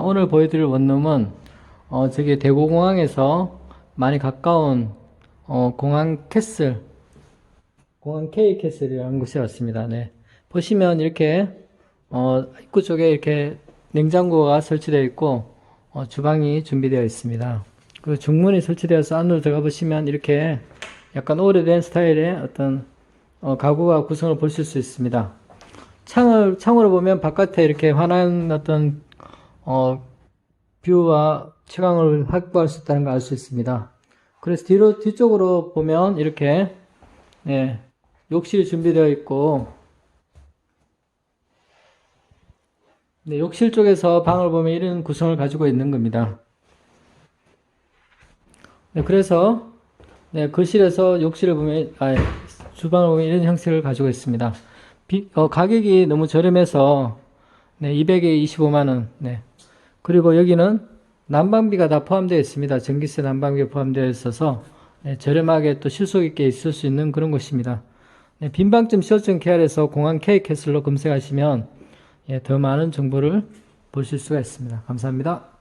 오늘 보여드릴 원룸은 어, 저기 대구공항에서 많이 가까운 어, 공항 캐슬, 공항 K 캐슬이라는 곳에 왔습니다. 네. 보시면 이렇게 어, 입구 쪽에 이렇게 냉장고가 설치되어 있고 어, 주방이 준비되어 있습니다. 그리고 중문이 설치되어서 안으로 들어가 보시면 이렇게 약간 오래된 스타일의 어떤 어, 가구가 구성을 보실 수 있습니다. 창을 창으로 보면 바깥에 이렇게 환한 어떤 어, 뷰와 채광을 확보할 수 있다는 걸 알 수 있습니다. 그래서 뒤로 뒤쪽으로 보면 이렇게 네, 욕실이 준비되어 있고 네, 욕실 쪽에서 방을 보면 이런 구성을 가지고 있는 겁니다. 네, 그래서 네, 거실에서 욕실을 보면 아, 주방을 보면 이런 형태를 가지고 있습니다. 비- 어, 가격이 너무 저렴해서 네, 200에 25만 원. 네. 그리고 여기는 난방비가 다 포함되어 있습니다. 전기세 난방비가 포함되어 있어서 네, 저렴하게 또 실속 있게 있을 수 있는 그런 곳입니다. 네, 빈방점 시설증 KR에서 공항 K캐슬로 검색하시면 예, 더 많은 정보를 보실 수가 있습니다. 감사합니다.